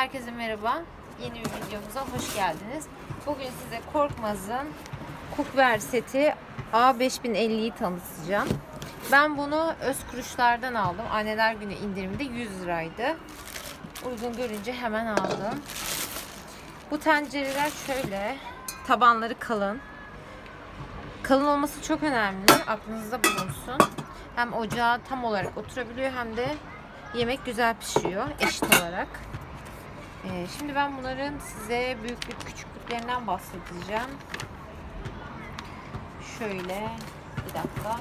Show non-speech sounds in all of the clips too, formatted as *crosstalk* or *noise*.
Herkese merhaba. Yeni bir videomuza hoş geldiniz. Bugün size Korkmaz'ın Cookwear seti A5050'yi tanıtacağım. Ben bunu öz kuruşlardan aldım. Anneler günü indirimde 100 liraydı. Uygun görünce hemen aldım. Bu tencereler şöyle. Tabanları kalın. Kalın olması çok önemli. Aklınızda bulunsun. Hem ocağa tam olarak oturabiliyor hem de yemek güzel pişiyor eşit olarak. Ee, şimdi ben bunların size büyüklük küçüklüklerinden bahsedeceğim. Şöyle bir dakika.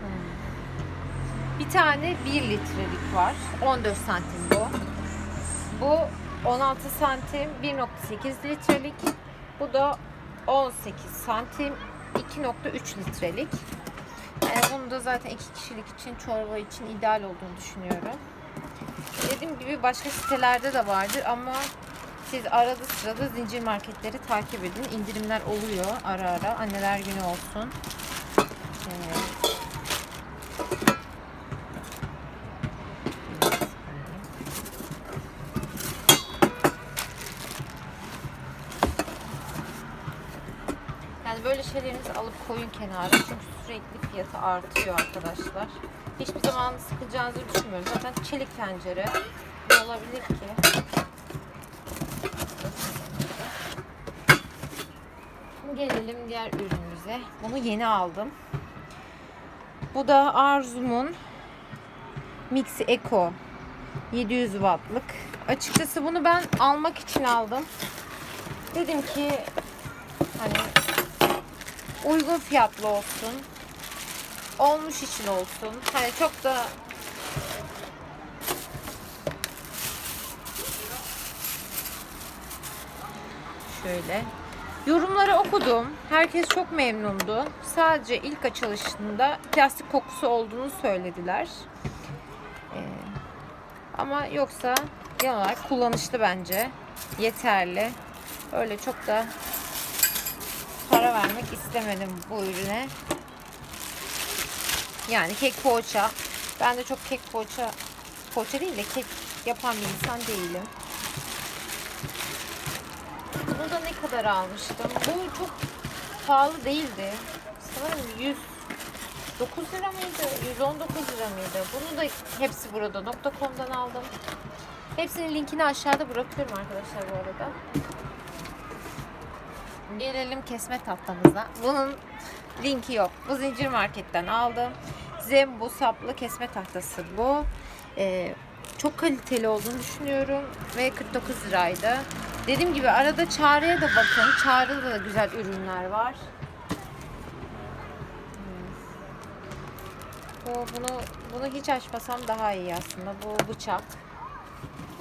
Hmm. Bir tane 1 litrelik var. 14 santim bu. Bu 16 santim 1.8 litrelik. Bu da 18 santim 2.3 litrelik. Yani bunu da zaten iki kişilik için çorba için ideal olduğunu düşünüyorum. Dediğim gibi başka sitelerde de vardır ama siz arada sırada zincir marketleri takip edin. İndirimler oluyor ara ara. Anneler günü olsun. Evet. Yani böyle şeylerinizi alıp koyun kenara. Çünkü sürekli fiyatı artıyor arkadaşlar. Hiçbir zaman sıkılacağınızı düşünmüyorum. Zaten çelik tencere. Ne olabilir ki? Gelelim diğer ürünümüze. Bunu yeni aldım. Bu da Arzum'un Mix Eco 700 wattlık. Açıkçası bunu ben almak için aldım. Dedim ki hani uygun fiyatlı olsun. Olmuş için olsun. Hani çok da şöyle Yorumları okudum. Herkes çok memnundu. Sadece ilk açılışında plastik kokusu olduğunu söylediler. Ee, ama yoksa genel olarak kullanışlı bence. Yeterli. Öyle çok da para vermek istemedim bu ürüne. Yani kek poğaça. Ben de çok kek poğaça poğaça değil de kek yapan bir insan değilim. Bunu da ne kadar almıştım? Bu çok pahalı değildi. Sanırım 109 lira mıydı? 119 lira mıydı? Bunu da hepsi burada. .com'dan aldım. Hepsinin linkini aşağıda bırakıyorum arkadaşlar bu arada. Gelelim kesme tahtamıza. Bunun linki yok. Bu zincir marketten aldım. Zembu saplı kesme tahtası bu. Ee, çok kaliteli olduğunu düşünüyorum ve 49 liraydı. Dediğim gibi arada Çağrı'ya da bakın. Çağrı'da da güzel ürünler var. Bu, bunu, bunu hiç açmasam daha iyi aslında. Bu bıçak.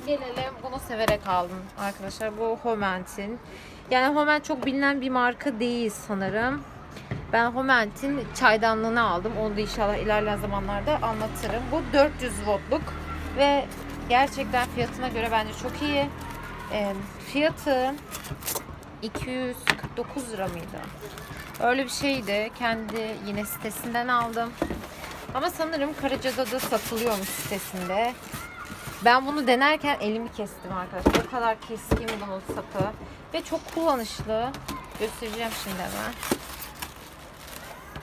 Gelelim bunu severek aldım arkadaşlar. Bu Homent'in. Yani Homent çok bilinen bir marka değil sanırım. Ben Homent'in çaydanlığını aldım. Onu da inşallah ilerleyen zamanlarda anlatırım. Bu 400 voltluk ve gerçekten fiyatına göre bence çok iyi. E, fiyatı 249 lira mıydı? Öyle bir şeydi. Kendi yine sitesinden aldım. Ama sanırım Karaca'da da satılıyormuş sitesinde. Ben bunu denerken elimi kestim arkadaşlar. O kadar keskin bunun sapı. Ve çok kullanışlı. Göstereceğim şimdi hemen.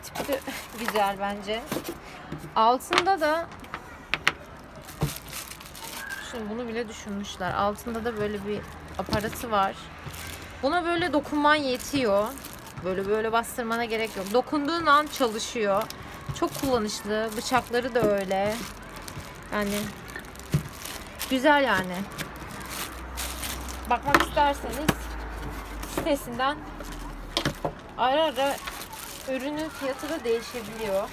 Tipi de *laughs* güzel bence. Altında da Şimdi bunu bile düşünmüşler. Altında da böyle bir aparatı var. Buna böyle dokunman yetiyor. Böyle böyle bastırmana gerek yok. Dokunduğun an çalışıyor. Çok kullanışlı. Bıçakları da öyle. Yani güzel yani. Bakmak isterseniz sitesinden ara ara ürünün fiyatı da değişebiliyor.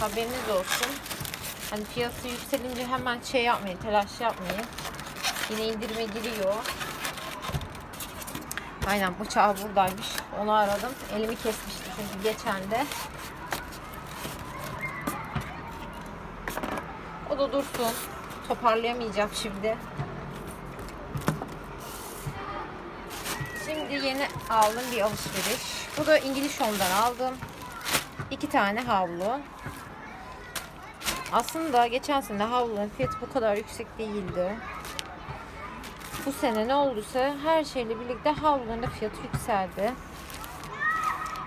Haberiniz olsun. Hani fiyatı yükselince hemen şey yapmayın, telaş yapmayın. Yine indirime giriyor. Aynen bıçağı buradaymış. Onu aradım. Elimi kesmişti çünkü geçen de. O da dursun. Toparlayamayacağım şimdi. Şimdi yeni aldım bir alışveriş. Bu da İngiliz Home'dan aldım. İki tane havlu. Aslında geçen sene havluların fiyatı bu kadar yüksek değildi. Bu sene ne olduysa her şeyle birlikte havluların da fiyatı yükseldi.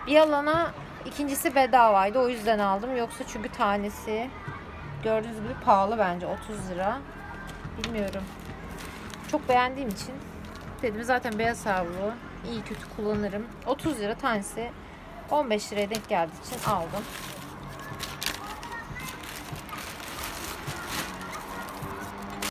Bir yalana ikincisi bedavaydı o yüzden aldım. Yoksa çünkü tanesi gördüğünüz gibi pahalı bence 30 lira. Bilmiyorum. Çok beğendiğim için dedim zaten beyaz havlu iyi kötü kullanırım. 30 lira tanesi 15 liraya denk geldiği için aldım.